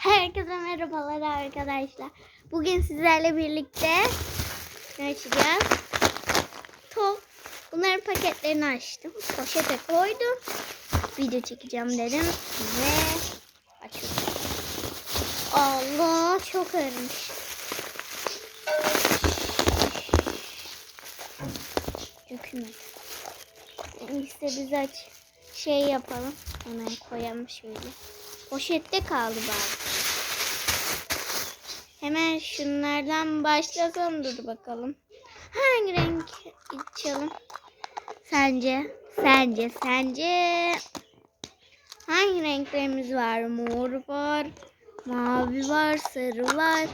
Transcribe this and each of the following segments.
Herkese merhabalar arkadaşlar. Bugün sizlerle birlikte açacağız? Top. Bunların paketlerini açtım. Poşete koydum. Video çekeceğim dedim ve açıyorum. Allah çok ağırmış. Dökülmedi. İşte biz aç şey yapalım. Hemen koyalım şöyle. Poşette kaldı bari. Hemen şunlardan başlasam dur bakalım. Hangi renk içelim? Sence? Sence? Sence? Hangi renklerimiz var? Mor var, mavi var, sarı var,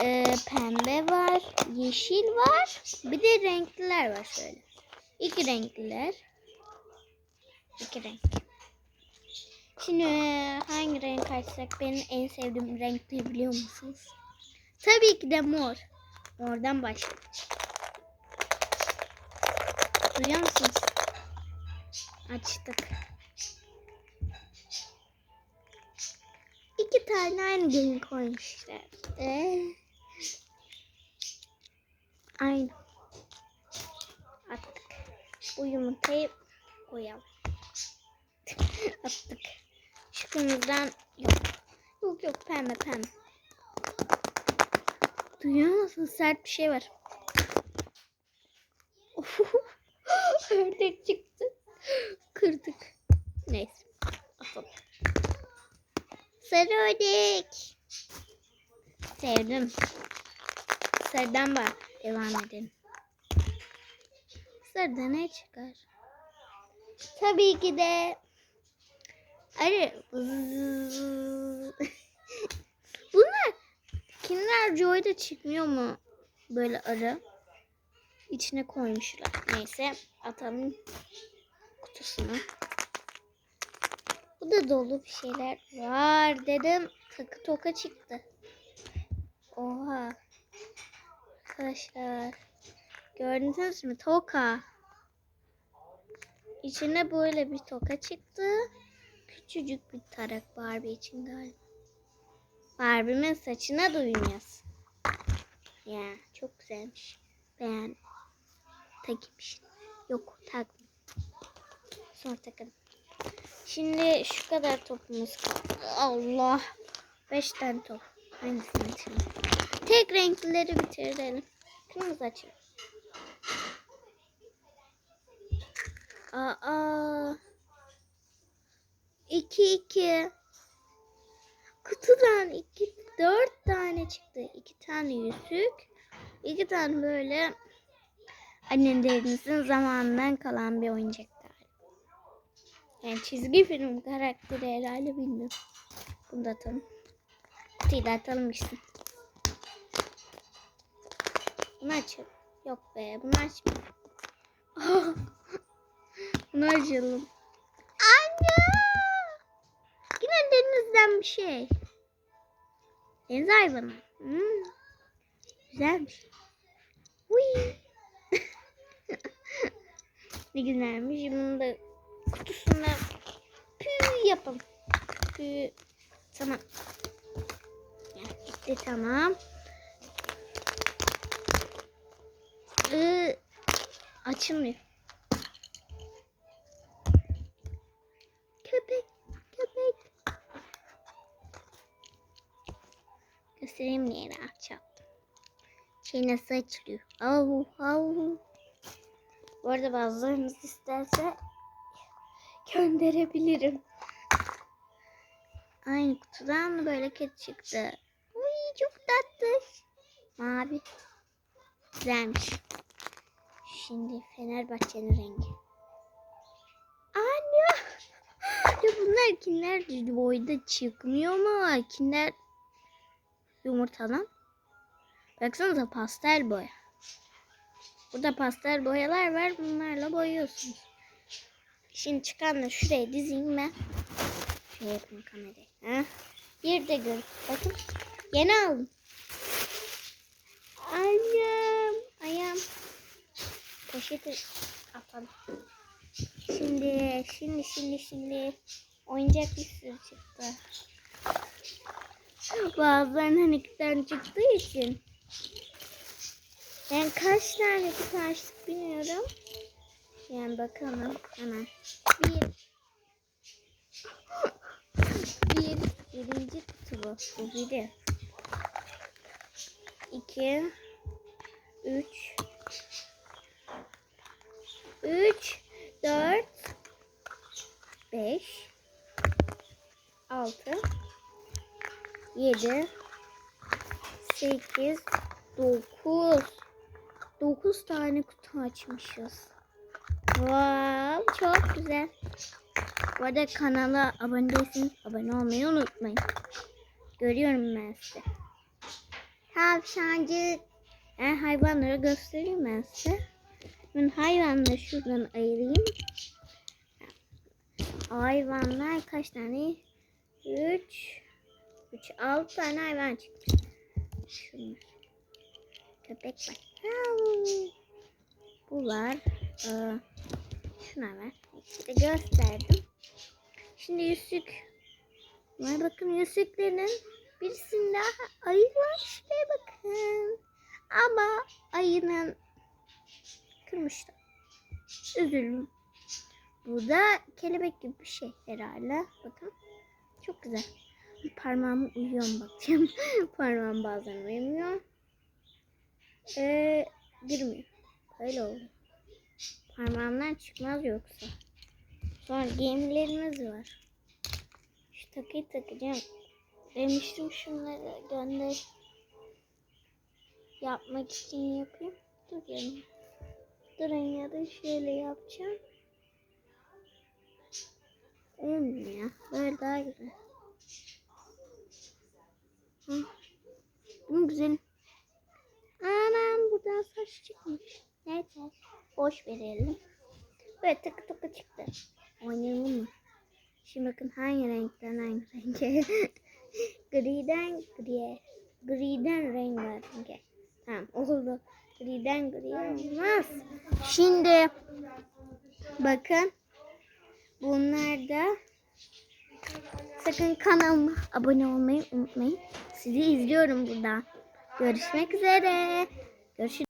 e, pembe var, yeşil var. Bir de renkliler var şöyle. İki renkliler. İki renk. Şimdi hangi renk açsak benim en sevdiğim renk biliyor musunuz? Tabii ki de mor. Mordan başlayalım. Duyuyor musunuz? Açtık. İki tane aynı renk koymuşlar. Ee, aynı. Attık. Bu yumurtayı koyalım. Attık. Kırmızıdan yok. Yok yok pembe pembe. Duyuyor musun? Sert bir şey var. Of. Ördek çıktı. Kırdık. Neyse. Atalım. Sarı ördek. Sevdim. Sarıdan bak. Devam edelim. Sarıda ne çıkar? Tabii ki de Arı. Bunlar Kinder Joy'da çıkmıyor mu? Böyle arı. İçine koymuşlar. Neyse atalım kutusuna. Bu da dolu bir şeyler var dedim. Takı toka çıktı. Oha. Arkadaşlar. Gördünüz mü? Toka. İçine böyle bir toka çıktı. Küçücük bir tarak Barbie için galiba. Barbie'min saçına da uymuyor. Ya çok güzelmiş. Beğen. Takmış. Yok takma. Sonra takalım. Şimdi şu kadar topumuz. Allah. Beş tane top. Hangisini açalım? Tek renklileri bitirelim. Kırmızı açalım. Aa. 2 2 Kutudan 2 4 tane çıktı. 2 tane yüzük. 2 tane böyle annelerinizin zamanından kalan bir oyuncak galiba. Yani çizgi film karakteri herhalde bilmiyorum. Bunu da atalım. Kutuyu da atalım gitsin. Bunu açalım. Yok be bunu açmayalım. bunu açalım. Denizden bir şey. Deniz hayvanı. Hmm. Güzelmiş. Uy. ne güzelmiş. Bunu da kutusuna pü yapalım. Pü. Tamam. Ya, gitti tamam. Ee, açılmıyor. Göstereyim yere açalım. Şey nasıl açılıyor? Au, au. Bu arada bazılarınız isterse gönderebilirim. Aynı kutudan böyle kedi çıktı. Uy çok tatlı. Mavi. Güzelmiş. Şimdi Fenerbahçe'nin rengi. Anne. Ya bunlar kinder boyda çıkmıyor mu? Kinder yumurtadan. Baksanıza pastel boya. Burada pastel boyalar var. Bunlarla boyuyorsunuz. Şimdi çıkan da şuraya dizeyim ben. Şöyle yapayım kamerayı. Ha? Bir de gör. Bakın. Yeni aldım. Annem. Ayağım. Poşeti atalım. Şimdi, şimdi, şimdi, şimdi oyuncak bir sürü çıktı. Bazılarının iki tane çıktığı için. Ben kaç tane açtık bilmiyorum. Yani bakalım hemen. Bir. Bir. Birinci kutu bu. Bu biri. İki. Üç. Üç. Dört. Beş. Altı. Yedi. Sekiz. Dokuz. Dokuz tane kutu açmışız. Wow, çok güzel. Bu arada kanala abone değilseniz abone olmayı unutmayın. Görüyorum ben size. Tavşancık. Ben hayvanları göstereyim ben size. Ben hayvanları şuradan ayırayım. Hayvanlar kaç tane? 3 3 6 tane hayvan çıktı. Şunlar. Köpek var. Bu var. Ee, şuna ver. İşte gösterdim. Şimdi yüzük. Var bakın yüzüklerin birisinde daha ayı var. Şuraya bakın. Ama ayının kırmışlar. Üzüldüm. Bu da kelebek gibi bir şey herhalde. Bakın. Çok güzel. Parmağımı uyuyorum bakacağım. Parmağım bazen uyumuyor. Ee, girmiyor. Öyle oldu. Parmağımdan çıkmaz yoksa. Sonra giyimlerimiz var. Şu takıyı takacağım. Demiştim şunları gönder. Yapmak için yapayım. Dur yanım. Durun ya da şöyle yapacağım. Olmuyor ya. Böyle daha güzel. Hı. Bu güzel. Anam buradan saç çıkmış. Neyse. Boş verelim. Böyle tıkı tıkı çıktı. Oynayalım mı? Şimdi bakın hangi renkten hangi renge. Griden griye. Griden rengarenk. Tamam oldu. Griden griye olmaz. Şimdi bakın. Bunlar da sakın kanalıma abone olmayı unutmayın. Sizi izliyorum burada. Görüşmek üzere. Görüşürüz.